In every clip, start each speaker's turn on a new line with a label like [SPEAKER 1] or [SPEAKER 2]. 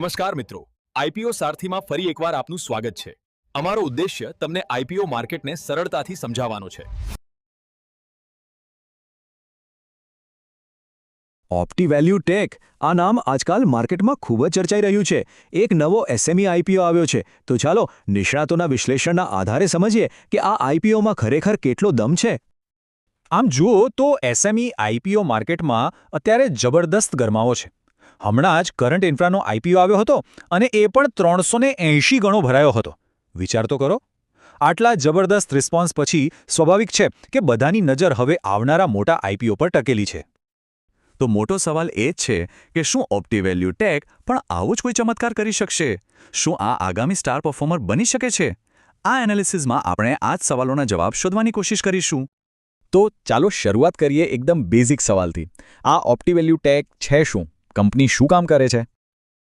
[SPEAKER 1] નમસ્કાર મિત્રો. આઈપીઓ સારથીમાં ફરી એકવાર આપનું સ્વાગત છે. અમારો ઉદ્દેશ્ય તમને આઈપીઓ માર્કેટને સરળતાથી સમજાવવાનો છે.
[SPEAKER 2] ઓપ્ટી વેલ્યુ ટેક આ નામ આજકાલ માર્કેટમાં ખૂબ જ ચર્ચાઈ રહ્યું છે. એક નવો એસએમઈ આઈપીઓ આવ્યો છે. તો ચાલો નિષ્ણાતોના વિશ્લેષણના આધારે સમજીએ કે આ આઈપીઓમાં ખરેખર કેટલો દમ છે. આમ જુઓ તો એસએમઈ આઈપીઓ માર્કેટમાં અત્યારે જબરદસ્ત ગરમાવો છે. હમણાં જ કરંટ ઇન્ફ્રાનો આઈપીઓ આવ્યો હતો અને એ પણ ત્રણસો ગણો ભરાયો હતો. વિચાર તો કરો. આટલા જબરદસ્ત રિસ્પોન્સ પછી સ્વાભાવિક છે કે બધાની નજર હવે આવનારા મોટા આઈપીઓ પર ટકેલી છે. તો મોટો સવાલ એ જ છે કે શું ઓપ્ટિવેલ્યુ ટેક પણ આવો જ કોઈ ચમત્કાર કરી શકશે? શું આ આગામી સ્ટાર પરફોર્મર બની શકે છે? આ એનાલિસિસમાં આપણે આ જ સવાલોના જવાબ શોધવાની કોશિશ કરીશું. તો ચાલો શરૂઆત કરીએ એકદમ બેઝિક સવાલથી. આ ઓપ્ટીવેલ્યુ ટેક છે શું? કંપની શું કામ કરે છે?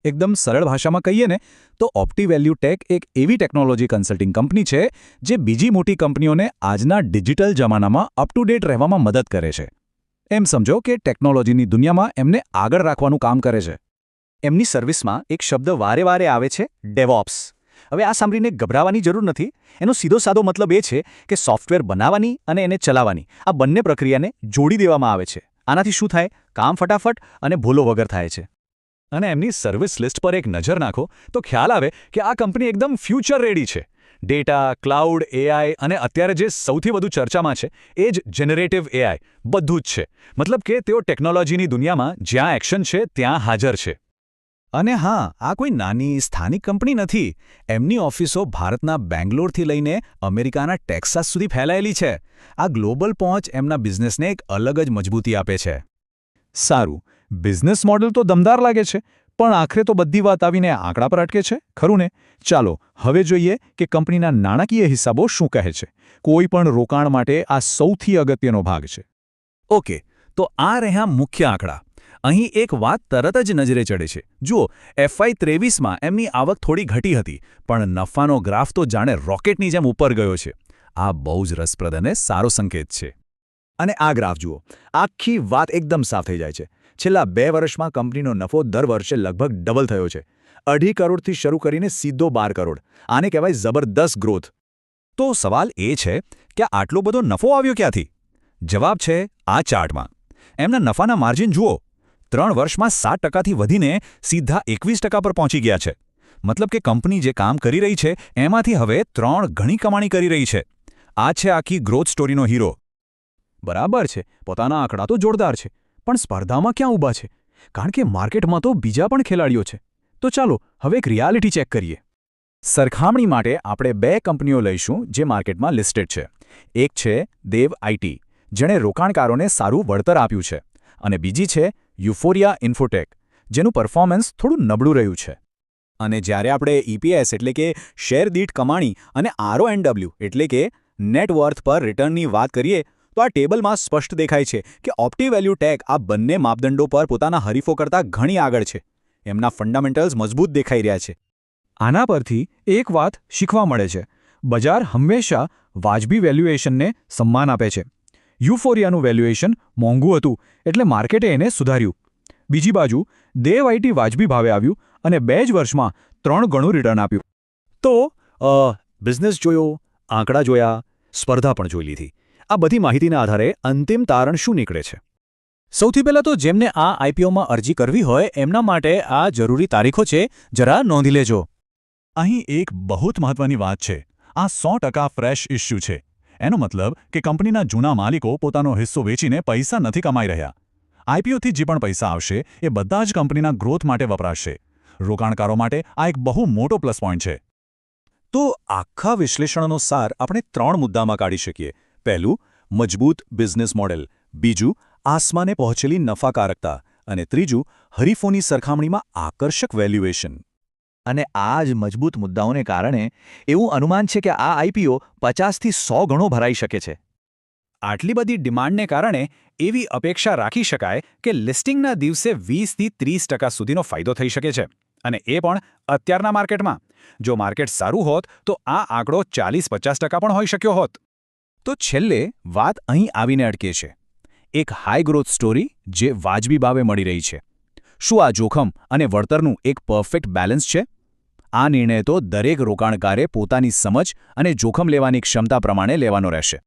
[SPEAKER 2] એકદમ સરળ ભાષામાં કહીએ ને, તો ઓપ્ટી વેલ્યુ ટેક એક એવી ટેકનોલોજી કન્સલ્ટિંગ કંપની છે, જે બીજી મોટી કંપનીઓને આજના ડિજિટલ જમાનામાં અપ ટુ ડેટ રહેવામાં મદદ કરે છે. એમ સમજો કે ટેકનોલોજીની દુનિયામાં એમને આગળ રાખવાનું કામ કરે છે. એમની સર્વિસમાં એક શબ્દ વારે વારે આવે છે, ડેવોપ્સ. હવે આ સાંભળીને ગભરાવાની જરૂર નથી. એનો સીધો સાદો મતલબ એ છે કે સોફ્ટવેર બનાવવાની અને એને ચલાવવાની. આ બંને પ્રક્રિયાને જોડી દેવામાં આવે છે. આનાથી શું થાય? કામ ફટાફટ અને ભૂલો વગર થાય છે. અને એમની સર્વિસ લિસ્ટ પર એક નજર નાખો, તો ખ્યાલ આવે કે આ કંપની એકદમ ફ્યુચર રેડી છે. ડેટા ક્લાઉડ એઆઈ અને અત્યારે જે સૌથી વધુ ચર્ચામાં છે, એ જ જેનરેટિવ એઆઈ બધું જ છે. મતલબ કે તેઓ ટેકનોલોજીની દુનિયામાં જ્યાં એક્શન છે, ત્યાં હાજર છે. અને હા, આ કોઈ નાની સ્થાનિક કંપની નથી. એમની ઓફિસો ભારતના બેંગ્લોરથી લઈને અમેરિકાના ટેક્સાસ સુધી ફેલાયેલી છે. આ ગ્લોબલ પહોંચ એમના બિઝનેસને એક અલગ જ મજબૂતી આપે છે. સારું. બિઝનેસ મોડલ તો દમદાર લાગે છે, પણ આખરે તો બધી વાત આવીને આંકડા પર અટકે છે, ખરું ને? ચાલો, હવે જોઈએ કે કંપનીના નાણાકીય હિસાબો શું કહે છે. કોઈ પણ રોકાણ માટે આ સૌથી અગત્યનો ભાગ છે. ઓકે, તો આ રહ્યા મુખ્ય આંકડા. અહીં એક વાત તરત જ નજરે ચડે છે. જુઓ, એફઆઈ ત્રેવીસમાં એમની આવક થોડી ઘટી હતી, પણ નફાનો ગ્રાફ તો જાણે રોકેટની જેમ ઉપર ગયો છે. આ બહુ જ રસપ્રદ અને સારો સંકેત છે. અને આ ગ્રાફ જુઓ. આખી વાત એકદમ સાફ થઈ જાય છે. છેલ્લા બે વર્ષમાં કંપનીનો નફો દર વર્ષે લગભગ ડબલ થયો છે. અઢી કરોડથી શરૂ કરીને સીધો બાર કરોડ. આને કહેવાય જબરદસ્ત ગ્રોથ. તો સવાલ એ છે કે આટલો બધો નફો આવ્યો ક્યાંથી? જવાબ છે આ ચાર્ટમાં. એમના નફાના માર્જિન જુઓ. ત્રણ વર્ષમાં સાત ટકાથી વધીને સીધા એકવીસ ટકા પર પહોંચી ગયા છે. મતલબ કે કંપની જે કામ કરી રહી છે, એમાંથી હવે ત્રણ ઘણી કમાણી કરી રહી છે. આ છે આખી ગ્રોથ સ્ટોરીનો હીરો. બરાબર છે, પોતાના આંકડા તો જોરદાર છે, પણ સ્પર્ધામાં ક્યાં ઊભા છે? કારણ કે માર્કેટમાં તો બીજા પણ ખેલાડીઓ છે. તો ચાલો, હવે એક રિયાલિટી ચેક કરીએ. સરખામણી માટે આપણે બે કંપનીઓ લઈશું જે માર્કેટમાં લિસ્ટેડ છે. એક છે દેવ આઈટી જેણે રોકાણકારોને સારું વળતર આપ્યું છે. અને બીજી છે યુફોરિયા ઇન્ફોટેક જેનું પરફોર્મન્સ થોડું નબળું રહ્યું છે. અને જ્યારે આપણે ઈપીએસ એટલે કે શેર દીઠ કમાણી અને આરઓએનડબલ્યુ એટલે કે નેટવર્થ પર રિટર્નની વાત કરીએ તો આ ટેબલમાં સ્પષ્ટ દેખાય છે કે ઓપ્ટી વેલ્યુ ટેક આ બંને માપદંડો પર પોતાના હરીફો કરતાં ઘણી આગળ છે. એમના ફંડામેન્ટલ્સ મજબૂત દેખાઈ રહ્યા છે. આના પરથી એક વાત શીખવા મળે છે. બજાર હંમેશા વાજબી વેલ્યુએશનને સન્માન આપે છે. યુફોરિયાનું વેલ્યુએશન મોંઘું હતું, એટલે માર્કેટે એને સુધાર્યું. બીજી બાજુ, દેવ આઈટી વાજબી ભાવે આવ્યું અને બે જ વર્ષમાં ત્રણ ગણું રિટર્ન આપ્યું. તો બિઝનેસ જોયો, આંકડા જોયા, સ્પર્ધા પણ જોઈ લીધી. આ બધી માહિતીના આધારે અંતિમ તારણ શું નીકળે છે? સૌથી પહેલાં તો જેમને આ આઈપીઓમાં અરજી કરવી હોય, એમના માટે આ જરૂરી તારીખો છે, જરા નોંધી લેજો. અહીં એક બહુ જ મહત્વની વાત છે. આ સો ફ્રેશ ઇસ્યુ છે. એનો મતલબ કે કંપનીના જૂના માલિકો પોતાનો હિસ્સો વેચીને પૈસા નથી કમાઈ રહ્યા. આઈપીઓથી જે પણ પૈસા આવશે, એ બધા જ કંપનીના ગ્રોથ માટે વપરાશે. રોકાણકારો માટે આ એક બહુ મોટો પ્લસ પોઈન્ટ છે. તો આખા વિશ્લેષણનો સાર આપણે ત્રણ મુદ્દામાં કાઢી શકીએ. પહેલું, મજબૂત બિઝનેસ મોડેલ. બીજું, આસમાને પહોંચેલી નફાકારકતા. અને ત્રીજું, હરીફોની સરખામણીમાં આકર્ષક વેલ્યુએશન અને આ જ મજબૂત મુદ્દાઓને કારણે એવું અનુમાન છે કે આ આઈપીઓ પચાસથી સો ગણો ભરાઈ શકે છે. આટલી બધી ડિમાન્ડને કારણે એવી અપેક્ષા રાખી શકાય કે લિસ્ટિંગના દિવસે વીસથી ત્રીસ ટકા સુધીનો ફાયદો થઈ શકે છે. અને એ પણ અત્યારના માર્કેટમાં. જો માર્કેટ સારું હોત તો આ આંકડો ચાલીસ પચાસ ટકા પણ હોઈ શક્યો હોત. તો છેલ્લે વાત અહીં આવીને અટકે છે. એક હાઈ ગ્રોથ સ્ટોરી જે વાજબી ભાવે મળી રહી છે. શું આ જોખમ અને વળતરનું એક પરફેક્ટ બેલેન્સ છે? આ નિર્ણય તો દરેક રોકાણકારે પોતાની સમજ અને જોખમ લેવાની ક્ષમતા પ્રમાણે લેવાનો રહેશે.